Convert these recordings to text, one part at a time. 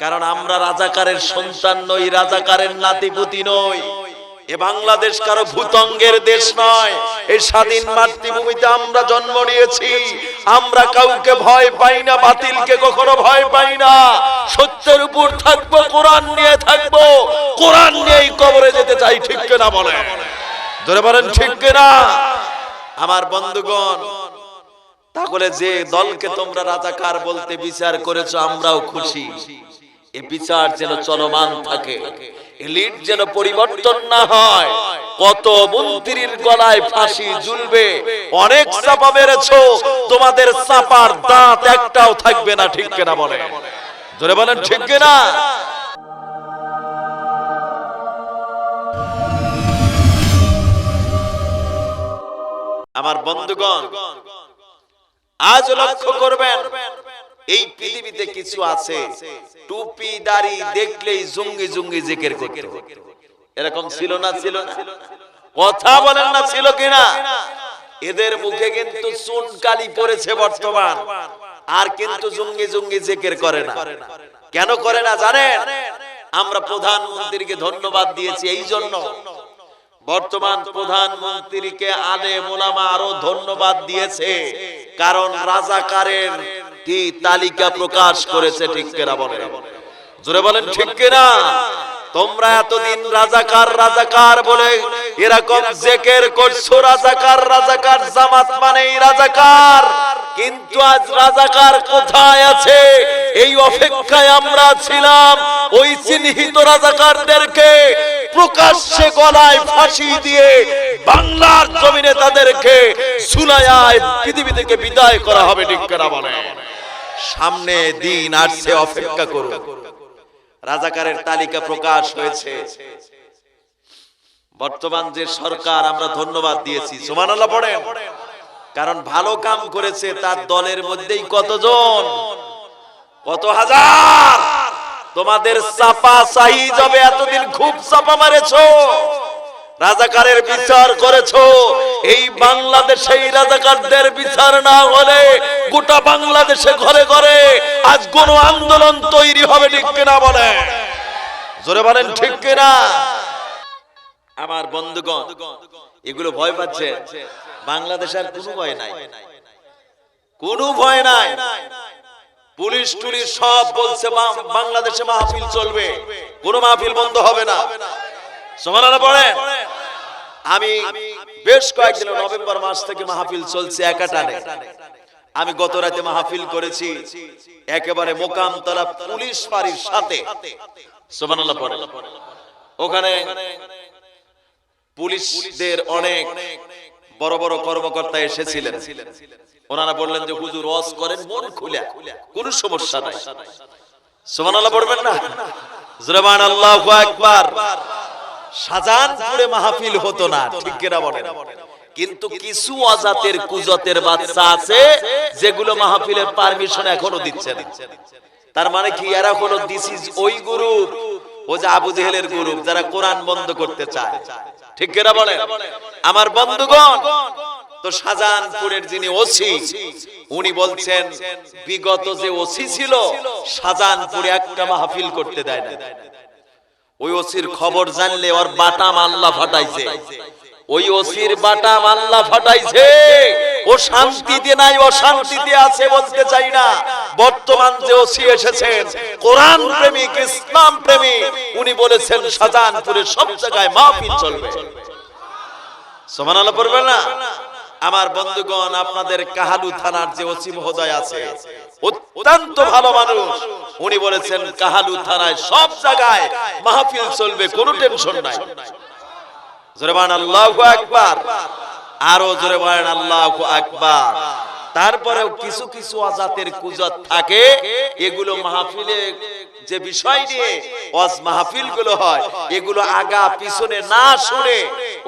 কারণ আমরা রাজাকারের সন্তান নই, রাজাকারের নাতিপুতি নই। এ বাংলাদেশ কারও ভূতঙ্গের দেশ নয়। এই স্বাধীন মাতৃভূমিতে আমরা জন্ম নিয়েছি। আমরা কাউকে ভয় পাই না, বাতিলকে কখনো ভয় পাই না। সত্যের উপর থাকব, কোরআন নিয়ে থাকব। কোরআন নিয়েই কবরে যেতে চাই, ঠিক কিনা বলে ধরে বলেন, ঠিক কিনা? আমার বন্ধুগণ, তাহলে যে দলকে তোমরা রাজাকার বলতে বিচার করেছ, আমরাও খুশি। এ বিচার যেন চলমান থাকে। লিড যেন পরিবর্তন না হয়। কত মন্ত্রীর গলায় ফাঁসি ঝুলবে। অনেক চাপা মেরেছো। তোমাদের চাপার দাঁত একটাও থাকবে না, ঠিক কিনা বলে? জোরে বলেন, ঠিক কিনা? আমার বন্ধুগণ, আজ লক্ষ্য করবেন এই পৃথিবীতে কিছু আছে, টুপি, দাড়ি দেখলেই জুঙ্গি জুঙ্গি জিকির করতে। এরকম ছিল না, ছিল কথা বলেন না, ছিল কিনা? এদের মুখে কিন্তু চুন কালি পড়েছে বর্তমান, আর কিন্তু জুঙ্গি জুঙ্গি জিকির করে না। কেন করে না জানেন? আমরা প্রধানমন্ত্রীকে ধন্যবাদ দিয়েছি এই জন্য। বর্তমান প্রধানমন্ত্রীকে আলে মোলামা আরও ধন্যবাদ দিয়েছে, কারণ রাজাকারের কি তালিকা প্রকাশ করেছে, ঠিক কেনা বলে জোরে বলেন, ঠিক কিনা? তোমরা এতদিন রাজাকার রাজাকার বলে এরকম জেকের করছ, রাজাকার রাজাকার জামাত মানেই রাজাকার। কিন্তু আজ রাজাকার কোথায় আছে? এই অপেক্ষায় আমরা ছিলাম ওই চিহ্নিত রাজাকারদেরকে প্রকাশ্যে গলায় ফাঁসি দিয়ে বাংলার জমিনে তাদেরকে সুলায়ায় পৃথিবী থেকে বিদায় করা হবে, ঠিক কেনা বলে সামনে দিন আসছে, অপেক্ষা করুন। রাজাকারের তালিকা প্রকাশ হয়েছে। বর্তমান যে সরকার, আমরা ধন্যবাদ দিয়েছি। সুমানাল্লাহ পড়েন। কারণ ভালো কাম করেছে তার দলের মধ্যেই কতজন? কত হাজার? তোমাদের চাপা চাই যাবে, এতদিন খুব চাপা মারেছো। রাজাকারের বিচার করেছ। এই বাংলাদেশে এই রাজাকারদের বিচার না হলে গোটা বাংলাদেশে ঘরে ঘরে আজ কোন আন্দোলন তৈরি হবে ঠিক কিনা বলে? জোরে বলেন ঠিক কিনা? আমার বন্ধুগণ, এগুলো ভয় পাচ্ছে। বাংলাদেশের কোনো ভয় নাই। কোনো ভয় নাই। পুলিশ টুলিশ সব বলছে বাংলাদেশে মাহফিল চলবে। কোনো মাহফিল বন্ধ হবে না। সমানারা পড়েন আমি বেশ কয়েকদিন নভেম্বর মাস থেকে মাহফিল চলছে একাটানে। আমি গত রাতে মাহফিল করেছি একেবারে মোকামতলা পুলিশ ফাঁড়ির সাথে। ওখানে পুলিশদের অনেক বড় বড় কর্মকর্তা এসেছিলেন। ওনারা বললেন যে, হুজুর, ওয়াজ করেন, মন খুলে কোনো সমস্যা নাই। সুবহানাল্লাহ পড়বেন না? জুরবান আল্লাহু আকবার। শাহজাহানপুরে মাহফিল হতো না, ঠিক কিনা বলেন? কিন্তু কিছু অজাতের কুজতের বাচ্চা আছে, যেগুলো মাহফিলের পারমিশন এখনও দিচ্ছে না। তার মানে কি, এরা হলো দিস ইজ ওই গ্রুপ ও যে আবু জেহেলের গ্রুপ যারা কোরআন বন্ধ করতে চায়। ঠিক কিনা বলেন? আমার বন্ধুগণ, তো শাহজাহানপুরের যিনি ওসি, উনি বলছেন, বিগত যে ওসি ছিল শাহজাহানপুরে একটা মাহফিল করতে দেয় না ওই ওসির খবর জানলে ওর বাটা মাল্লা ফাটাইছে। ওই ওসির বাটা মাল্লা ফাটাইছে। ও শান্তিতে নাই ও শান্তিতে আছে বলতে চাই না। বর্তমান যে ওসি এসেছেন, কোরআন প্রেমিক, ইসলাম প্রেমিক, উনি বলেছেন শাহজাহানপুরের সব জায়গায় মাহফিল চলবে। সমানালা পড়বেন না? আমার বন্ধুগণ, আপনাদের কাহালু থানার যে ওসি মহোদয় আছে অত্যন্ত ভালো মানুষ। উনি বলেছেন, কাহালু থানায় সব জায়গায় মাহফিল চলবে, কোনো টেনশন নাই। জোরে আল্লাহু আকবার। আরও জোরে আল্লাহু আকবার। তারপরেও কিছু কিছু আজাতের কুজত থাকে। এগুলো মাহফিলে যে বিষয় নিয়ে ওয়াজ মাহফিলগুলো হয়, এগুলো আগা পিছনে না শুনে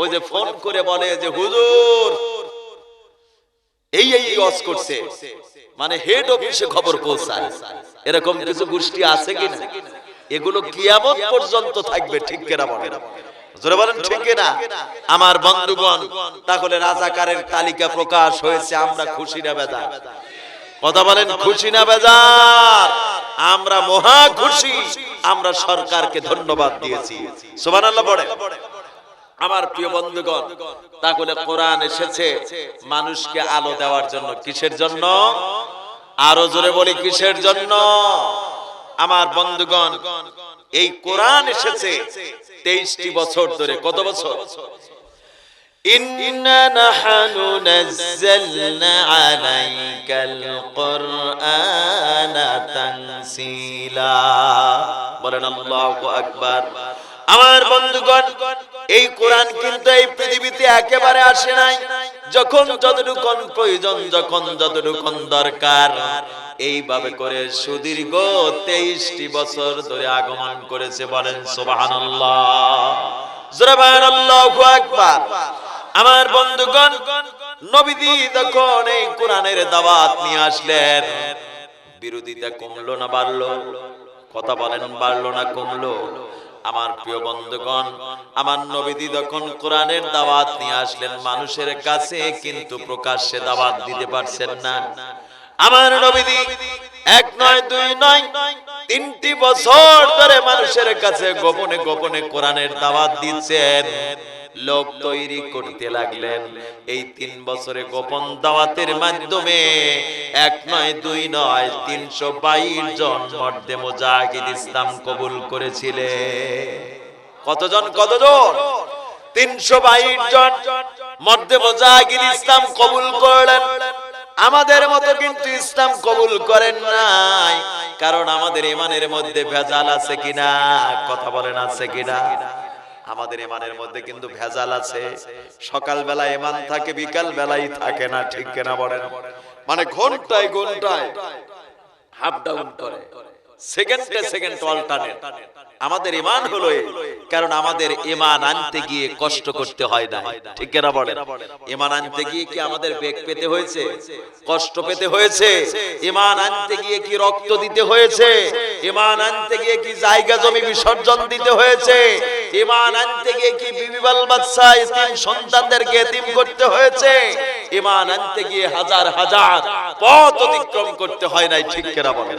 ওই যে ফোন করে বলে যে, হুজুর এই এই করছে। মানে হেড অফিসে খবর পৌঁছায়। এরকম কিছু গোষ্ঠী আছে এগুলো কিয়ামত পর্যন্ত থাকবে, ঠিক কেনা আমার বন্ধুগণ, তাহলে রাজাকারের তালিকা প্রকাশ হয়েছে, আমরা খুশি না বেদা কথা বলেন, খুশি না বেজার? আমরা মহা খুশি, আমরা সরকারকে ধন্যবাদ দিয়েছি। সুবহানাল্লাহ আমার প্রিয় বন্ধুগণ তাহলে কোরআন এসেছে মানুষকে আলো দেওয়ার জন্য কিসের জন্য আরো জোরে বলি কিসের জন্য আমার বন্ধুগণ এই কোরআন এসেছে তেইশটি বছর ধরে কত বছর إنا نحن نزلنا عليك القرآن تنزيلا বলেন আল্লাহু আকবার আমার বন্ধুগণ এই কোরআন কিন্তু এই পৃথিবীতে একেবারে আসে নাই। যখন যতটুকুন প্রয়োজন, যখন যতটুকুন দরকার, এইভাবে করে সুদীর্ঘ তেইশটি বছর ধরে আগমন করেছে বলেন আকবার। আমার বন্ধুগণ, নবীজি তখন এই কোরআনের দাওয়াত নিয়ে আসলেন, বিরোধিতা কমলো না, বাড়লো? কথা বলেন, বাড়লো না, কমলো? আমার প্রিয় বন্ধুগণ, আমার নবীদি যখন কোরআনের দাওয়াত নিয়ে আসলেন, মানুষের কাছে কিন্তু প্রকাশ্যে দাওয়াত দিতে পারছেন না। আমার নবীদি এক নয়, দুই নয়, তিনটি বছর ধরে মানুষের কাছে গোপনে গোপনে কোরআনের দাওয়াত দিচ্ছেন। লোক তৈরি করতে লাগলেন। এই তিন বছরে গোপন দাওয়াতের মাধ্যমে এক নয়, দুই নয়, তিনশো বাইশ জন মর্দে মুজাহিদ ইসলাম কবুল করেছিলেন কতজন কতজন? তিনশো বাইশ জন মর্দে মুজাহিদ ইসলাম কবুল করলেন। আমাদের মতো কিন্তু ইসলাম কবুল করেন নাই, কারণ আমাদের ইমানের মধ্যে ভেজাল আছে কিনা, কথা বলেন আছে কিনা? আমাদের ইমানের মধ্যে কিন্তু ভেজাল আছে। সকালবেলা ইমান থাকে বিকাল বেলাই থাকে না, ঠিক কেনা বলেন? মানে ঘন্টায় ঘন্টায় হাফ ডাউন করে। সেকেন্ডে সেকেন্ড অল্টারনেট আমাদের ইমান হলো কারণ আমাদের ইমান আনতে গিয়ে কষ্ট করতে হয় না ঠিক না বলেন? ইমান আনতে গিয়ে কি আমাদের বেগ পেতে হয়েছে? কষ্ট পেতে হয়েছে। ইমান আনতে গিয়ে কি রক্ত দিতে হয়েছে? ইমান আনতে গিয়ে কি জায়গা জমি বিসর্জন দিতে হয়েছে? ইমান আনতে গিয়ে কি বিবিবাল বাচ্চা ইতিম সন্তানদেরকে এতিম করতে হয়েছে? ইমান আনতে গিয়ে হাজার হাজার পথ অতিক্রম করতে হয় নাই। ঠিক কেনা বলেন?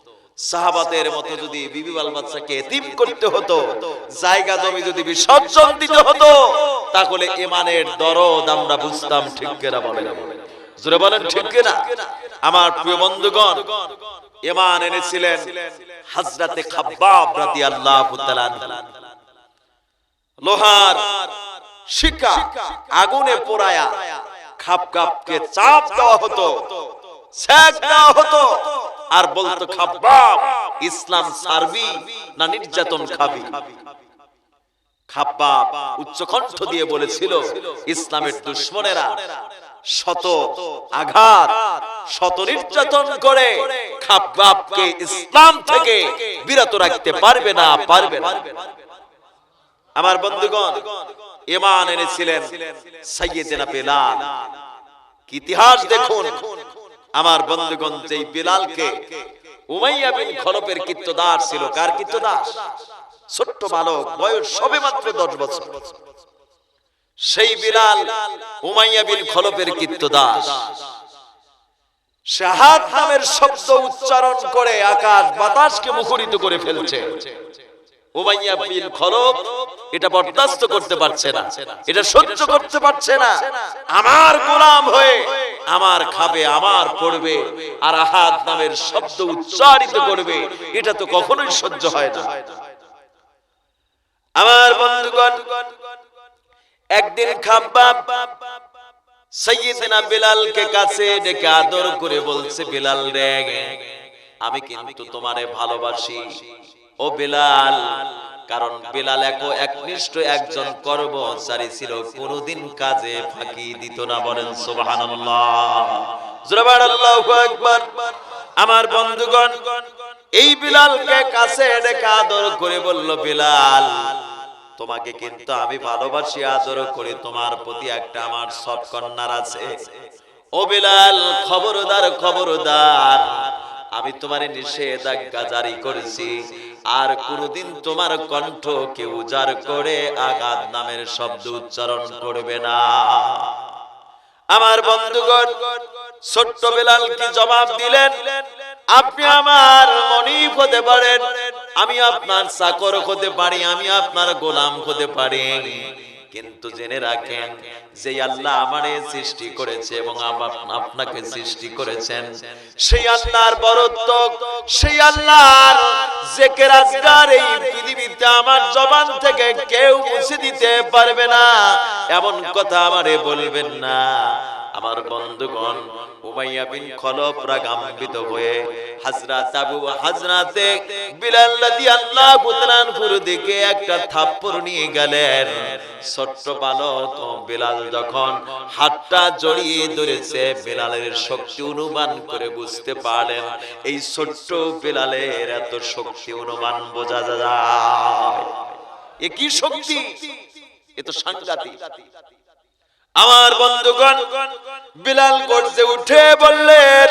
সাহাবাতের মতো যদি বিবি বাল বাচ্চাকে এতিম করতে হতো, জায়গা জমি যদি বিসর্জন দিতে হতো, তাহলে ইমানের দরদ আমরা বুঝতাম, ঠিক কেনা বলেন? জোরে বলেন, ঠিক কিনা? আমার প্রিয় বন্ধুগণ, ইমান এনেছিলেন হাজরাতে খাব্বাব রাদিয়াল্লাহু তাআলা লোহার শিকা আগুনে পোড়ায়া খাপ খাপকে চাপ দেওয়া হতো সেক দেওয়া হতো আর বলতো খাব্বাব ইসলাম সারবি না নির্যাতন খাবি? খাব্বাব উচ্চকণ্ঠ দিয়ে বলেছিল, ইসলামের দুশ্মনেরা শত আঘাত, শত নির্যাতন করে খাব্বাবকে ইসলাম থেকে বিরত রাখতে পারবে না পারবে না। আমার বন্ধুগণ, ইমান এনেছিলেন সাইয়েদেনা বেলাল। ইতিহাস দেখুন আমার বন্ধুগণ, যেই বেলালকে উমাইয়া বিন খলপের কীর্তদাস ছিল, কার কীর্তদাস ছোট্ট বালক, বয়স সবে মাত্র দশ বছর। সেই বিলাল উমাইয়া বিন খলপের কীর্তদাস শাহাদ নামের শব্দ উচ্চারণ করে আকাশ বাতাসকে মুখরিত করে ফেলছে। শব্দ উচ্চারিত করবে, এটা তো কখনোই সহ্য হয় না। আমার বন্ধুগণ, একদিন সৈয়দনা বিলালকে কাছে ডেকে আদর করে বলছে, বিলাল রে, আমি কিন্তু তোমারে ভালোবাসি। ও বিলাল, কারণ বিলাল এক একনিষ্ঠ একজন কর্মচারী ছিল, কোনদিন কাজে ফাঁকি দিত না বলেন আকবার। আমার বন্ধুগণ, এই বিলালকে কাছে ডেকে আদর করে বলল, বিলাল, তোমাকে কিন্তু আমি ভালোবাসি, আদর করি তোমার প্রতি একটা আমার সব কন্যার আছে। ও বিলাল, খবরদার খবরদার আমি তোমার নিষেধাজ্ঞা জারি করেছি। আর কোনদিন তোমার কণ্ঠ কে উজাড় করে আঘাত নামের শব্দ উচ্চারণ করবে না। আমার বন্ধুগণ ছোট্ট বেলাল কি জবাব দিলেন? আপনি আমার মনিব হতে পারেন, আমি আপনার চাকর হতে পারি, আমি আপনার গোলাম হতে পারি। কিন্তু জেনে রাখেন যে আল্লাহ আমারে সৃষ্টি করেছে এবং আপ- আপনাকে সৃষ্টি করেছেন। সেই আল্লাহর বরত্ব, সেই আল্লাহর জেকের আজকার এই পৃথিবীতে আমার জবান থেকে কেউ মুছে দিতে পারবে না। এমন কথা আমারে বলবেন না। আমার বন্ধুগণ, উমাইয়া বিন খলফ রাগাম্বিত হয়ে হযরত আবু হযরতে বিলাল রাদিয়াল্লাহু তাআলার দিকে একটা থাপ্পড় নিয়ে গেলেন। ছোট্ট বালক বিলাল যখন হাতটা জড়িয়ে ধরেছে, বিলালের শক্তি অনুমান করে বুঝতে পারলেন, এই ছোট্ট বিলালের এত শক্তি অনুমান বোঝা যায়। এ কি শক্তি? এ তো সাংঘাতিক। আমার বন্ধুগণ, বিলাল গর্জে উঠে বললেন,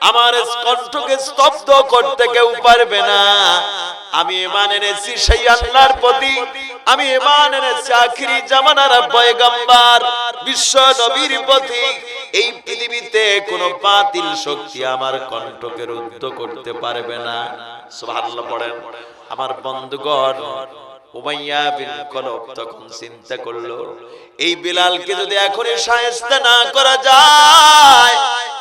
আমার কণ্ঠকে স্তব্ধ করতে কেউ পারবে না। আমি ইমান এনেছি সেই আল্লাহর প্রতি। আমি ইমান এনেছি আখিরি জামানার পয়গম্বর, বিশ্ব নবীর প্রতি। এই পৃথিবীতে কোনো বাতিল শক্তি আমার কণ্ঠকে রুদ্ধ করতে পারবে না। সুবহানাল্লাহ পড়েন। আমার বন্ধুগণ উমাইয়া বিন কলব তখন চিন্তা করল, এই বিলালকে যদি এখনই সায়স্তা না করা যায়,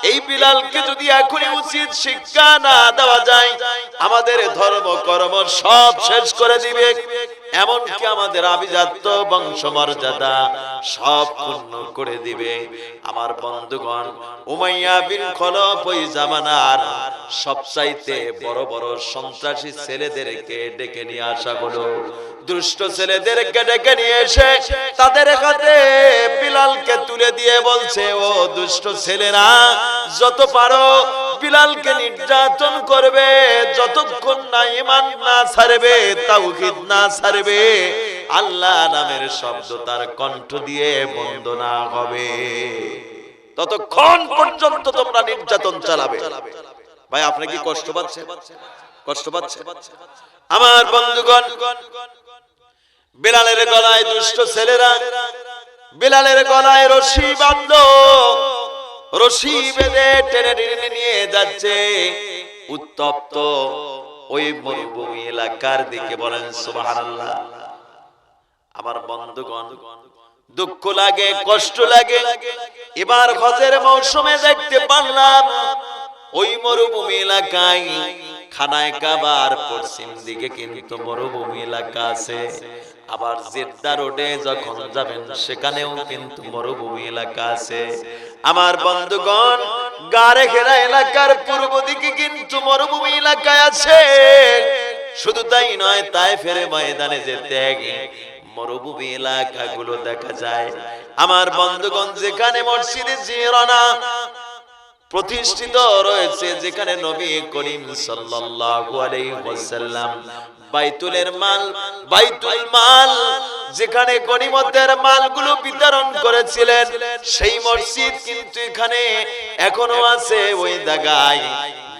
এই বিলালকে যদি এখনই উচিত শিক্ষা না দেওয়া যায়, আমাদের ধর্ম কর্ম সব শেষ করে দিবে। এমনকি আমাদের আভিজাত্য বংশমর্যাদা সব পূর্ণ করে দিবে। আমার বন্ধুগণ, উমাইয়া বিন খলফ ওই জামানার সবচাইতে বড় বড় সন্ত্রাসী ছেলেদেরকে ডেকে নিয়ে আসা হলো। দুষ্ট ছেলেদেরকে ডেকে নিয়ে এসে তাদের হাতে বিলালকে তুলে দিয়ে বলছে, ও দুষ্ট ছেলেরা, যত পারো বিলালকে নির্যাতন করবে, যতক্ষণ না ইমান না ছাড়বে, তাওহীদ না ছাড়বে, আল্লাহ নামের শব্দ তার কণ্ঠ দিয়ে বন্ধ না হবে। ততক্ষণ পর্যন্ত তোমরা নির্যাতন চালাবে। ভাই, আপনি কি কষ্ট পাচ্ছেন? কষ্ট পাচ্ছেন? আমার বন্ধুগণ বিলালের গলায় দুষ্ট ছেলেরা, বিলালের গলায় রশি বাঁধল। রশি বেঁধে টেনে টেনে নিয়ে যাচ্ছে। উত্তপ্ত ওই মরুভূমি এলাকার দিকে বলেন, সুবহানাল্লাহ, আমার বন্ধুগণ, দুঃখ লাগে, কষ্ট লাগে। এবার হজের মৌসুমে দেখতে পারলাম, ওই মরুভূমি এলাকায় খানায় কাবার পশ্চিম দিকে কিন্তু মরুভূমি এলাকা আছে। আবার জেদ্দা রোডে যখন যাবেন, সেখানেও কিন্তু মরুভূমি এলাকা আছে। আমার বন্ধুগণ গারে ঘেরা এলাকার পূর্ব দিকে কিন্তু মরুভূমি এলাকায় আছে। শুধু তাই নয় তাই ফেরে ময়দানে যেতে মরুভূমি এলাকাগুলো দেখা যায়। আমার বন্ধুগণ, যেখানে মসজিদে জিরনা প্রতিষ্ঠিত রয়েছে যেখানে নবী করিম সাল্লাল্লাহু আলাইহি ওয়াসাল্লাম বাইতুলের মাল, বাইতুল মাল, যেখানে গনিমতের মালগুলো বিতরণ করেছিলেন, সেই মসজিদ কিন্তু এখানে এখনও আছে ওই জায়গায়।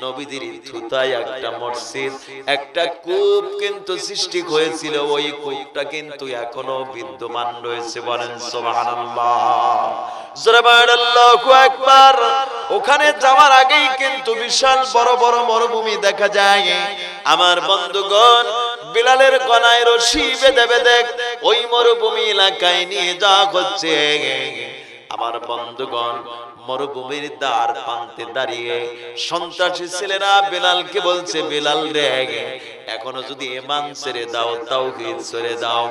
নবীদের থুতায় একটা মসজিদ, একটা কূপ কিন্তু সৃষ্টি হয়েছিল, ওই কূপটা কিন্তু এখনও বিদ্যমান রয়েছে বলেন সুবহানাল্লাহ। ওখানে যাওয়ার আগেই কিন্তু বিশাল বড় বড় মরুভূমি দেখা যায়। আমার বন্ধুগণ, বিলালের গলায় রশি বেঁধে বেঁধে ওই মরুভূমি এলাকায় নিয়ে যাওয়া হচ্ছে। আমার বন্ধুগণ মরুভূমির দ্বার প্রান্তে দাঁড়িয়ে সন্ত্রাসী ছেলেরা বেলালকে বলছে, বেলাল রে, এখনও যদি ইমান ছেড়ে দাও, তাওহীদ ছেড়ে দাও,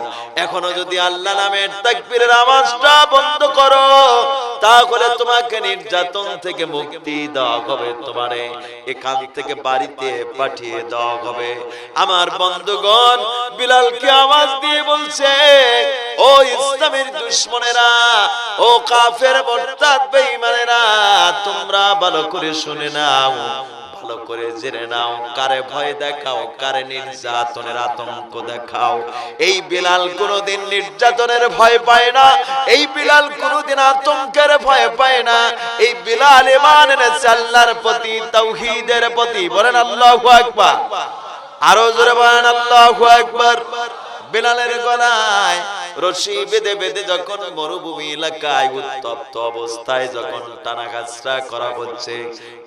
এখনও যদি আল্লাহ নামের তাকবীরের আওয়াজটা বন্ধ করো, তাহলে তোমাকে নির্যাতন থেকে মুক্তি দেওয়া হবে, তোমারে এখান থেকে বাড়িতে পাঠিয়ে দেওয়া হবে। আমার বন্ধুগণ, বিলালকে আওয়াজ দিয়ে বলছে ও ইসলামের দুশ্মনেরা, ও কাফের মোরতাদ বেঈমানেরা, তোমরা ভালো করে শুনে নাও, ভালো করে জেনে নাও, কারে ভয় দেখাও, কারে নির্যাতনের আতঙ্ক দেখাও। এই বিলাল কোনোদিন নির্যাতনের ভয় পায় না, এই বিলাল কোনোদিন আতঙ্কের ভয় পায় না। এই বিলাল ইমান আল্লাহর প্রতি, তাওহীদের প্রতি, বলেন আল্লাহু আকবার। আরও জোরে বলেন আল্লাহু আকবার। বেলালের গলায় রশি বেঁধে বেঁধে যখন মরুভূমি এলাকায় উত্তপ্ত অবস্থায় যখন টানা গাছটা করা হচ্ছে,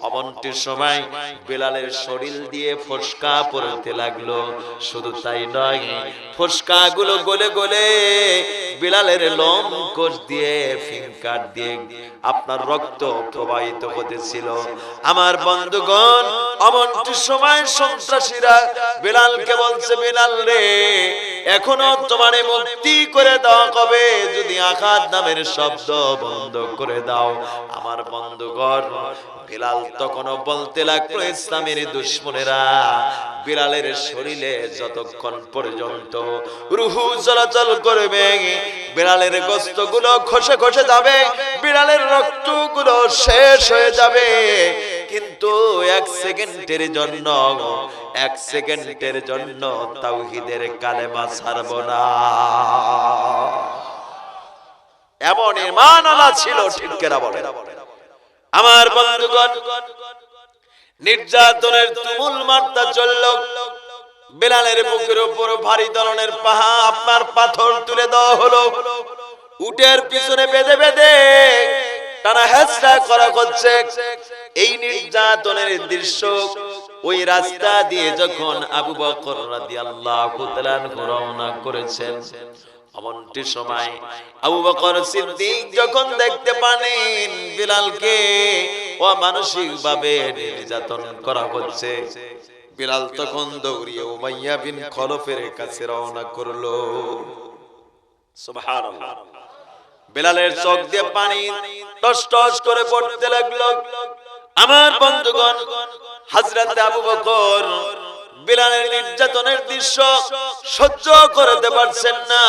অমনটির সময় বেলালের শরীর দিয়ে ফসকা পড়তে লাগল। শুধু তাই নয় ফসকা গুলো গলে গলে বেলালের লোম কোষ দিয়ে ফিঙ্কার দিয়ে আপনার রক্ত প্রবাহিত হতেছিল। আমার বন্ধুগণ, অমনটির সময় সন্ত্রাসীরা বেলালকে বলছে, বেলাল রে, এখনও তোমারে মুক্তি করে দেওয়া কবে যদি আঘাত নামের শব্দ বন্ধ করে দাও। আমার বন্ধুগণ, বিলাল তখনও বলতে লাগল, ইসলামের দুশ্মনেরা, বিলালের শরীরে যতক্ষণ পর্যন্ত রুহু চলাচল করবে বিড়ালের গোস্তগুলো খসে খসে যাবে বিড়ালের রক্তগুলো শেষ হয়ে যাবে কিন্তু এক সেকেন্ডের জন্য, এক সেকেন্ডের জন্য তাওহিদের কালেমা ছাড়ব না। এমন ইমান আলা ছিল, ঠিক কেনা বলে আমার বন্ধুগণ, নির্যাতনের তুমুল মাত্রা চলল। বেলালের বুকের উপর ভারী ধরনের পাহা আপনার পাথর তুলে দেওয়া হলো। উটের পিছনে বেঁধে বেঁধে টানা হেসরা করা হচ্ছে। এই নির্যাতনের দৃশ্য ওই রাস্তা দিয়ে যখন আবু বকর রওনা করেছেন, এমনটি সময় আবু বকর সিদ্দিক যখন দেখতে পানেন বিলালকে ও মানসিক ভাবে নির্যাতন করা হচ্ছে, বিলাল তখন দৌড়িয়ে উমাইয়া বিন খলফের কাছে রওনা করল। বেলালের চোখ দিয়ে পানি টস টস করে পড়তে লাগল। আমার বন্ধুগণ হাজরাতে আবু বকর বেলালের নির্যাতনের দৃশ্য সহ্য করতে পারছেন না।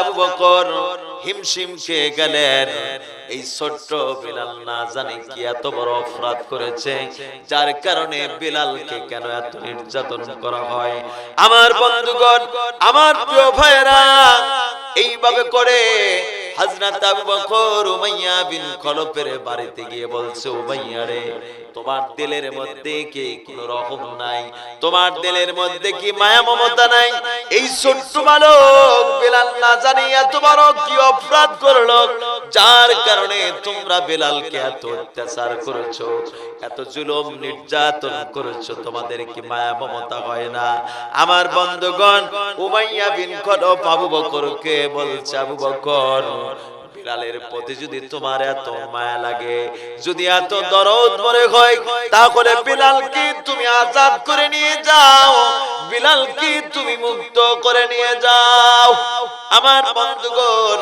আবু বকর হিমশিম খেয়ে গেলেন। এই ছোট্ট বিলাল না জানে কি এত বড় অপরাধ করেছে, যার কারণে বিলালকে কেন এত নির্যাতন করা হয়? আমার বন্ধুগণ, আমার প্রিয় ভাইরা এইভাবে করে হাজরাত আবু বকর উমাইয়া বিন খলফের বাড়িতে গিয়ে বলছে, উমাইয়া রে, তোমার দিলের মধ্যে কি নাই? তোমার দিলের মধ্যে কি মায়া মমতা নাই? এই ছোট্ট বালক বেলাল না কি অপরাধ করল? যার কারণে তোমরা বেলালকে এত অত্যাচার করেছ, এত জুলুম নির্যাতন করেছ, তোমাদের কি মায়া মমতা হয় না? আমার বন্ধুগণ, উমাইয়া বিন খলফ আবু বকরকে বলছে, আবু বকর বিলালের প্রতি যদি তোমার এত মায়া লাগে, যদি এত দরদ মনে হয়, তাহলে বিলালকে তুমি আজাদ করে নিয়ে যাও। বিলালকে তুমি মুক্ত করে নিয়ে যাও। আমার বন্ধুগণ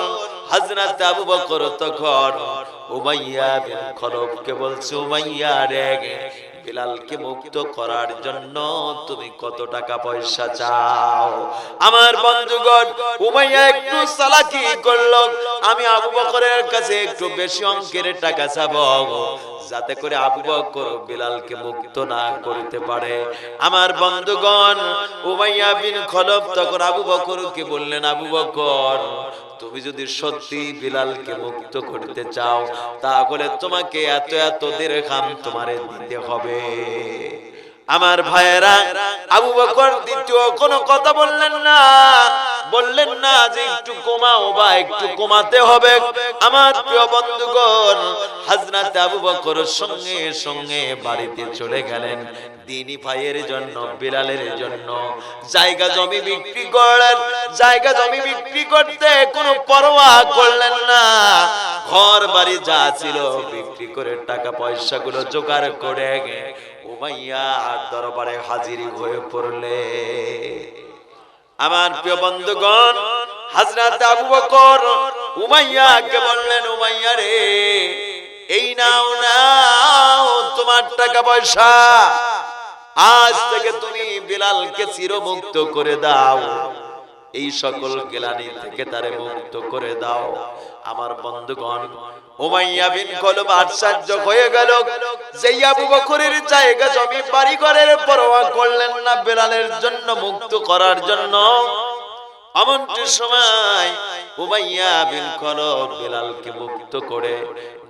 হাজরাত আবু বকর তখন উমাইয়া বিন খলফকে বলছে, উমাইয়া রে, বিলালকে মুক্ত করার জন্য তুমি কত টাকা পয়সা চাও? আমার বন্ধুগণ, উমাইয়া একটু সালাকি করল। আমি আবু বকরের কাছে একটু বেশি অঙ্কের টাকা চাবো। যাতে করে আবু বকর বিলালকে মুক্ত না করতে পারে। আমার বন্ধুগণ, উমাইয়া বিন খলফ তখন আবু বকরকে বললেন, আবু বকর, তুমি যদি সত্যি বিলালকে মুক্ত করতে চাও, তাহলে তোমাকে এত এত দিরহাম তোমারে দিতে হবে। আমার ভাইয়েরা, আবু বকর দ্বিতীয় কোনো কথা বললেন না। বললেন না যে একটু কমাও বা একটু কমাতে হবে। আমার প্রিয় বন্ধুগণ, হাজরাতে আবু বকর সঙ্গে সঙ্গে বাড়িতে চলে গেলেন। দিনী ভাইয়ের জন্য, বিলালের জন্য। জায়গা জমি বিক্রি করলেন। জায়গা জমি বিক্রি করতে কোনো পরোয়া করলেন না। ঘর বাড়ি যা ছিল বিক্রি করে টাকা পয়সা গুলো জোগাড় করে উমাইয়া দরবারে হাজিরি হয়ে পড়লে। আমার প্রিয় বন্ধুগণ হাজরাত আবু বকর উমাইয়াকে বললেন, উমাইয়া রে, এই নাও নাও তোমার টাকা পয়সা। আজ থেকে তুমি বিলালকে চিরমুক্ত করে দাও। এই সকল গেলানি থেকে তারে মুক্ত করে দাও। আমার বন্ধুগণ, উমাইয়া বিন কলব আশ্চর্য হয়ে গেল। যেই আবু বকরের জায়গা জমি বাড়ি ঘরের পরোয়া করলেন না বেলালের জন্য, মুক্ত করার জন্য। এমনটি সময় উমাইয়া বিন কলব বেলালকে মুক্ত করে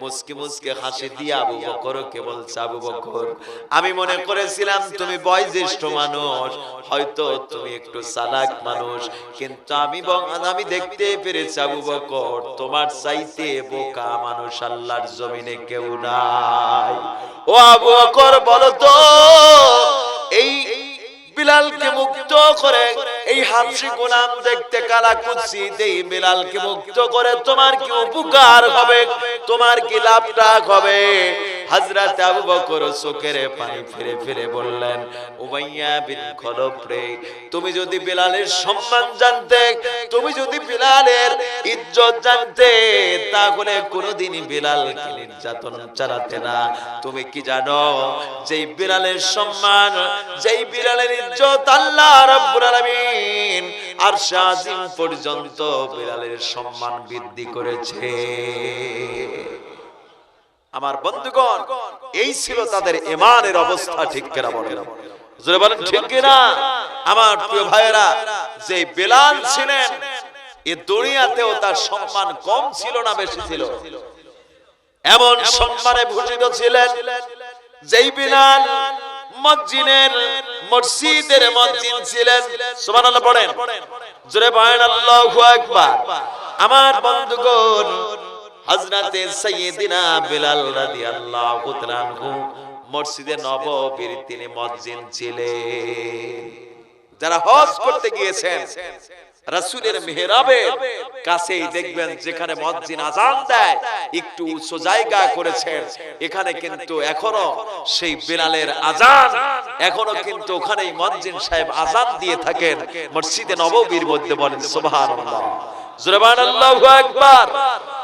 মুসকি মুসকে হাসি দিয়ে আবু বকরকে বলছে, আবু বকর, আমি মনে করেছিলাম তুমি বয়োজ্যেষ্ঠ মানুষ, হয়তো তুমি একটু চালাক মানুষ, কিন্তু আমি আমি দেখতে পেরেছি আবু বকর, তোমার চাইতে বোকা মানুষ আল্লাহর জমিনে কেউ নাই। ও আবু বকর, বলো তো, এই বিলালকে মুক্ত করে এই হাবশি গোলাম দেখতে কালা কুচি দেই বিলালকে মুক্ত করে, তোমার কি উপকার হবে? তোমার কি লাভটা হবে? হযরত আবু বকর চোখের পানি ফিরে ফিরে বললেন, উমাইয়া বিন খলব রে, তুমি যদি বিলালের সম্মান জানতে, তুমি যদি বিলালের ইজ্জত জানতে, তাহলে কোনোদিন বিলালকে নির্যাতন চালাতে না। তুমি কি জানো, যেই বিলালের সম্মান, যেই বিলালের ইজ্জত আল্লাহ রাব্বুল আলামিন আর শাজিম পর্যন্ত বিলালের সম্মান বৃদ্ধি করেছে। আমার বন্ধুগণ, এই ছিল তাদের ইমানের অবস্থা, ঠিক কিনা বলেন? বলেন, ঠিক কিনা? আমার প্রিয় ভাইয়েরা, যে ছিলেন দুনিয়াতেও তার সম্মান কম ছিল না বেশি ছিল। এমন সম্মানে ভূষিত ছিলেন যেই বিলাল মসজিদের মসজিদের মসজিদ ছিলেন। সুবহানাল্লাহ পড়েন। জোরে পড়েন, আল্লাহু আকবার। আমার বন্ধুগণ, হযরতে সাইয়্যিদিনা বিলাল রাদিয়াল্লাহু তাআলা আনহু, মসজিদে নববীর তিনি মসজিদ ছিলেন। যারা হজ করতে গিয়েছেন রাসূলের মেহরাবের কাছেই দেখবেন যেখানে মসজিদ আজান দেয়, একটু উঁচু জায়গা করেছেন। এখানে কিন্তু এখনও সেই বেলালের আজান এখনও কিন্তু ওখানেই মসজিদ সাহেব আজান দিয়ে থাকেন, মসজিদে নববীর মধ্যে বলেন, সুবহানাল্লাহ। আল্লাহু আকবার।